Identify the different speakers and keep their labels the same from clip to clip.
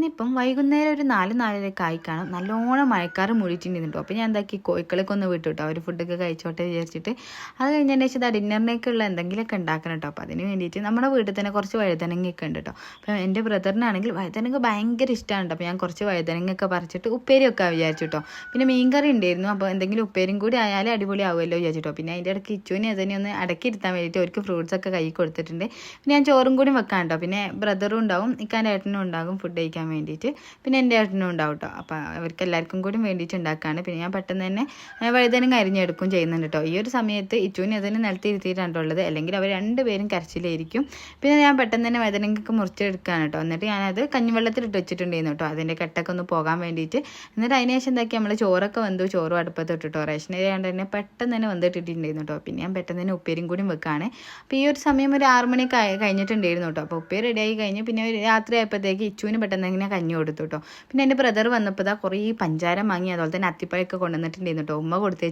Speaker 1: ഇന്നിപ്പം വൈകുന്നേരം ഒരു നാല് നാലരയൊക്കെ ആയി കാണും നല്ലോണം മഴക്കാറ് മൂടിയിട്ടുണ്ടായിരുന്നു അപ്പോൾ ഞാൻ എന്താക്കി കോഴിക്കളൊക്കെ ഒന്ന് വിട്ടു കേട്ടോ അവർ ഫുഡൊക്കെ കഴിച്ചോട്ടെ വിചാരിച്ചിട്ട്. അത് കഴിഞ്ഞതിന് ശേഷം ഇതാ ഡിന്നറിനേക്കുള്ള എന്തെങ്കിലുമൊക്കെ ഉണ്ടാക്കണം കേട്ടോ അപ്പോൾ അതിന് വേണ്ടിയിട്ട് നമ്മുടെ വീട്ടിൽ തന്നെ കുറച്ച് വഴുതനങ്ങയൊക്കെ ഉണ്ട് കേട്ടോ അപ്പം എന്റെ ബ്രദറിനാണെങ്കിൽ വഴുതനങ്ങ ഭയങ്കര ഇഷ്ടമാണ് കേട്ടോ അപ്പോൾ ഞാൻ കുറച്ച് വഴുതനങ്ങയൊക്കെ പറിച്ചിട്ട് ഉപ്പേരി ഒക്കെ വിചാരിച്ചു കേട്ടോ പിന്നെ മീൻകറി ഉണ്ടായിരുന്നു. അപ്പോൾ എന്തെങ്കിലും ഉപ്പേരും കൂടി ആയാലും അടിപൊളി ആവുമല്ലോ വിചാരിച്ചിട്ടോ പിന്നെ അതിന്റെ ഇടയ്ക്ക് ഇച്ചുവിനെ അതിനെ ഒന്ന് അടക്കി ഇരുത്താൻ വേണ്ടിയിട്ട് അവർക്ക് ഫ്രൂട്ട്സ് ഒക്കെ കൈ കൊടുത്തിട്ടുണ്ട്. പിന്നെ ഞാൻ ചോറും കൂടി വെക്കാൻ കേട്ടോ പിന്നെ ബ്രദറും ഉണ്ടാവും. ഇക്കാന്റെ ഏട്ടനും ഉണ്ടാകും ഫുഡ് കഴിക്കാൻ വേണ്ടിയിട്ട്. പിന്നെ എന്റെ ഏട്ടനും ഉണ്ടാവും കേട്ടോ അപ്പോൾ അവർക്ക് എല്ലാവർക്കും കൂടി വേണ്ടിയിട്ട് ഉണ്ടാക്കുകയാണ് പിന്നെ ഞാൻ പെട്ടെന്ന് തന്നെ ഏ, കരിഞ്ഞെടുക്കും ചെയ്യുന്നുണ്ട് കേട്ടോ ഈ ഒരു സമയത്ത് ഇച്ചുവിനെ അതിന് നിലത്ത് ഇരുത്തിയിട്ടാണ് ഉള്ളത്. അല്ലെങ്കിൽ അവർ രണ്ടുപേരും കരച്ചിലായിരിക്കും. പിന്നെ ഞാൻ പെട്ടെന്ന് തന്നെ വഴുതനങ്ങയൊക്കെ മുറിച്ചെടുക്കുകയാണ് കേട്ടോ എന്നിട്ട് ഞാനത് കഞ്ഞിവെള്ളത്തിലിട്ട് വെച്ചിട്ടുണ്ടായിരുന്നു കേട്ടോ അതിന്റെ കെട്ടൊക്കെ ഒന്ന് പോകാൻ വേണ്ടിയിട്ട്. എന്നിട്ട് അതിന് ശേഷം എന്താക്കി? നമ്മൾ ചോറൊക്കെ വന്നു ചോറും അടുപ്പത്ത് ഇട്ടിട്ടോ റേഷൻ ആയതുകൊണ്ട് തന്നെ പെട്ടെന്ന് തന്നെ വന്നിട്ടിട്ടുണ്ടായിരുന്നു കേട്ടോ പിന്നെ ഞാൻ പെട്ടെന്ന് തന്നെ ഉപ്പേരും കൂടി വെക്കുകയാണ് അപ്പോൾ ഈ ഒരു സമയം ഒരു ആറ് മണിയൊക്കെ കഴിഞ്ഞിട്ടുണ്ടായിരുന്നു കേട്ടോ അപ്പോൾ ഉപ്പേരി റെഡിയായി കഴിഞ്ഞ് പിന്നെ രാത്രി ആയപ്പോഴത്തേക്ക് ഇച്ചുവിന് പെട്ടെന്ന് ഇങ്ങനെ കഞ്ഞി കൊടുത്തു കേട്ടോ പിന്നെ എന്റെ ബ്രദർ വന്നപ്പോൾ ഇതാ കുറേ പഞ്ചാരം വാങ്ങി അതുപോലെ തന്നെ അത്തിപ്പഴമൊക്കെ കൊണ്ടുവന്നിട്ടുണ്ടായിരുന്നു കേട്ടോ ഉമ്മ കൊടുത്തു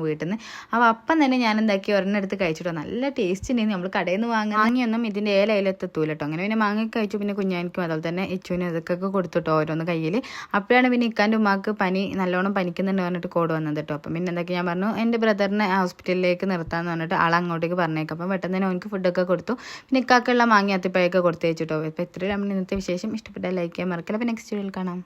Speaker 1: വീട്ടിൽ നിന്ന് അപ്പോൾ അപ്പം തന്നെ ഞാൻ എന്താക്കി ഒരെണ്ണം എടുത്ത് കഴിച്ചിട്ടോ നല്ല ടേസ്റ്റ് ഉണ്ടായിരുന്നു നമ്മൾ കടയിൽ നിന്ന് വാങ്ങി വാങ്ങിയൊന്നും ഇതിന്റെ ഏലയിലെത്തൂല കേട്ടോ അങ്ങനെ പിന്നെ മാങ്ങി കഴിച്ചു. പിന്നെ കുഞ്ഞാനിക്കും അതുപോലെ തന്നെ ഇച്ചുവിനും ഇതൊക്കെ കൊടുത്തിട്ടോ ഓരോന്ന് കയ്യിൽ അപ്പോഴാണ് പിന്നെ ഇക്കാന്റെ ഉമ്മാക്ക് പനി നല്ലോണം പനിക്കുന്നുണ്ട് പറഞ്ഞിട്ട് കോഡ് വന്നത് കേട്ടോ അപ്പം പിന്നെ എന്താക്കി ഞാൻ പറഞ്ഞു എന്റെ ബ്രദറിനെ ഹോസ്പിറ്റലിലേക്ക് നിർത്താമെന്ന് പറഞ്ഞിട്ട് ആൾ അങ്ങോട്ടേക്ക് പറഞ്ഞേക്കാം. അപ്പം പെട്ടെന്ന് തന്നെ അവനക്ക് ഫുഡൊക്കെ കൊടുത്തു. പിന്നെ ഇക്കാക്കുള്ള മാങ്ങി അത്തിപ്പഴമൊക്കെ കൊടുത്തു വെച്ചിട്ടോ അപ്പോൾ ഇത്രയും നമ്മൾ ഇന്നത്തെ വിശേഷം. ഇഷ്ടപ്പെട്ട ലൈക്ക് ചെയ്യാൻ മറക്കില്ല. അപ്പോൾ നെക്സ്റ്റ് വീഡിയോയിൽ കാണാം.